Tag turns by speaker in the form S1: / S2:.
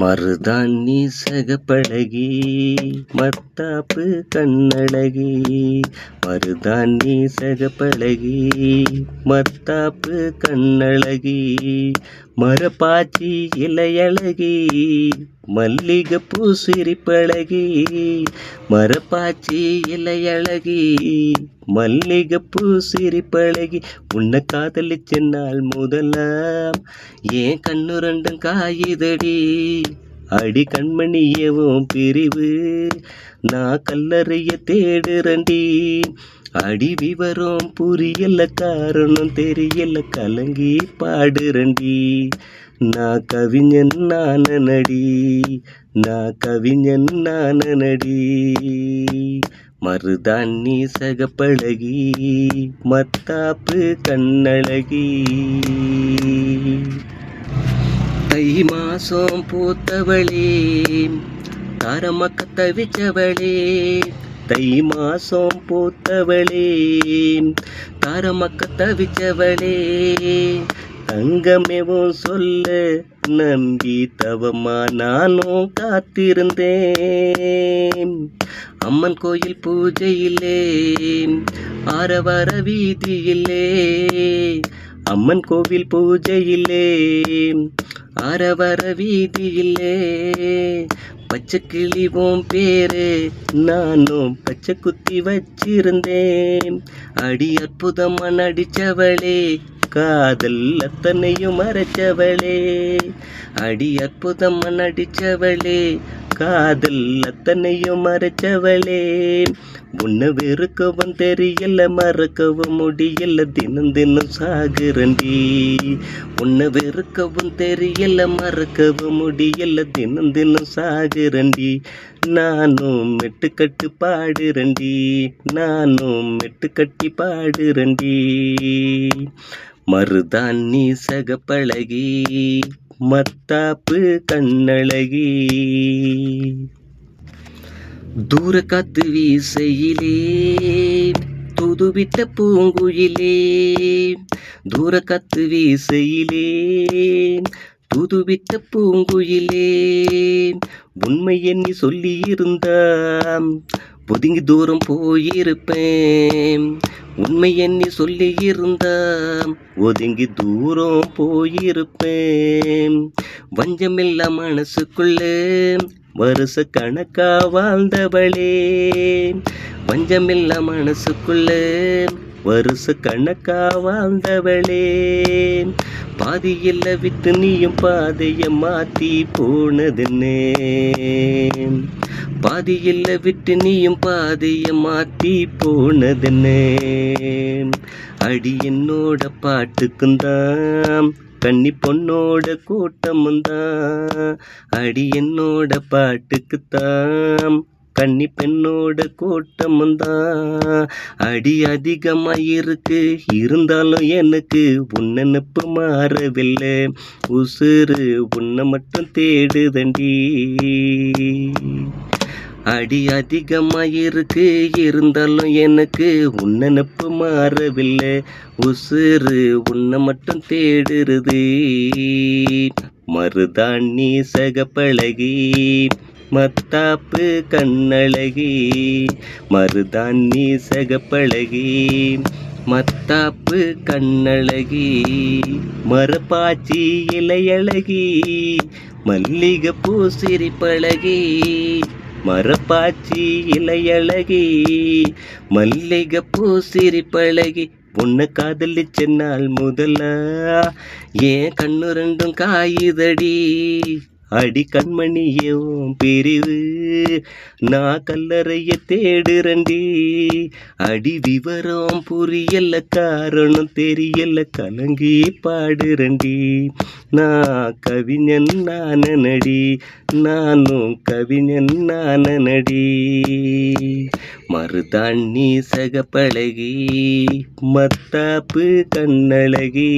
S1: மருதாணி சகப்பழகி மத்தாப்பு கண்ணழகி. மருதாணி சகப்பழகி மத்தாப்பு கண்ணழகி. மரப்பாச்சி இலையழகி. மல்லிகைப்பூ சிரிப்பழகி மரப்பாச்சி இலையழகி மல்லிகைப்பூ சிரிப்பழகி. உன்னை காதலிச்ச நாள் முதலாம் ஏன் கண்ணு ரெண்டும் காயுதடி. அடி கண்மணியவும் பிரிவு நான் கல்லறைய தேடுறண்டி அடி விவரம் புரியல காரணம் தெரியல கலங்கி பாடுறண்டி நான் கவிஞன் நானடி நான் கவிஞன் நானடி மருதாண்ணி சகப்பழகி மத்தாப்பு கண்ணழகி. தை மாசம் பூத்தவளே தாரமக்க தவிச்சவளே. தை மாசம் பூத்தவளே தாரமக்க தவிச்சவளே. தங்கமேவும் சொல்ல. நம்பி தவமா நானும் காத்திருந்தேன். அம்மன் கோயில் பூஜையிலே ஆரவார வீதியிலே. அம்மன் கோவில் பூஜையிலே ஆரவார வீதியிலே. பச்சை கிளிவோம் பேரு நானும் பச்சை குத்தி வச்சிருந்தேன். அடி அற்புதமா நடிச்சவளே காதல் அத்தனையும் மறைச்சவளே. அடி அற்புதம் நடிச்சவளே காதல் அத்தனையும் மறைச்சவளே. உன்னை வெறுக்கவும் தெரியல மறக்கவும் முடியல தினம் தினம் சாகுறண்டி உன்னை வெறுக்கவும் தெரியல மறக்கவும் முடியல தினம் தினம் சாகுறண்டி நானும் மெட்டுக்கட்டு பாடுறண்டி நானும் மெட்டுக்கட்டி பாடுறண்டி மருதாணி சகப்பழகி மத்தாப்பு கண்ணழகி. தூர காத்து வீசையிலே துதுவிட்ட பூங்குயிலே. தூர காத்து வீசையிலே துதுவிட்ட பூங்குயிலே. உண்மை எண்ணி சொல்லியிருந்தாம் ஒதுங்கி தூரம் போயிருப்பேன். உண்மை எண்ணி சொல்லி இருந்தாம் ஒதுங்கி தூரம் போயிருப்பேன். வஞ்சமில்ல மனசுக்குள்ளே வருஷ கணக்கா வாழ்ந்தவளே. வஞ்சமில்ல மனசுக்குள்ளே வருஷ கணக்கா வாழ்ந்தவளே. பாதியில் விட்டு நீயும் பாதைய மாத்தி போனதுன்னே. பாதியில் விட்டு நீயும் பாதைய மாத்தி போனதுன்னு. அடி என்னோட பாட்டுக்கும் தான் கன்னி பொண்ணோட கூட்டமும் தான். அடி என்னோட பாட்டுக்குத்தான் கன்னி பெண்ணோட கூட்டமும் தான். அடி அதிகமாக இருக்கு இருந்தாலும் எனக்கு உன்ன நினப்பு மாறவில்லை. உசுறு உன்னை மட்டும் தேடுதண்டி. அடி அதிகமாயிருக்கு. இருந்தாலும் எனக்கு உன்ன நெப்பு மாறவில்லை. உசுறு உன்னை மட்டும் தேடுறது. மருதாணி சகப்பழகி. மத்தாப்பு கண்ணழகி. மருதாண்ணி சகப்பழகி. மத்தாப்பு கண்ணழகி. மரப்பாச்சி இலையழகி. மல்லிகைப்பூ சிரிப்பழகி. மரப்பாச்சி இலையழகி மல்லிகை பூ சிரிப்பழகி உன்னை காதலிச்ச நாள் முதல்ல ஏன் கண்ணு ரெண்டும் காயுதடி. அடி கண்மணியும் பிரிவு. நான் கல்லறைய தேடுறண்டி அடி விவரம் புரியல காரணம் தெரியல கலங்கி பாடுறண்டி நான் கவிஞன் நானடி நானும் கவிஞன் நானடி மறுதாண்ணி சகப்பழகி மத்தாப்பு கண்ணழகி.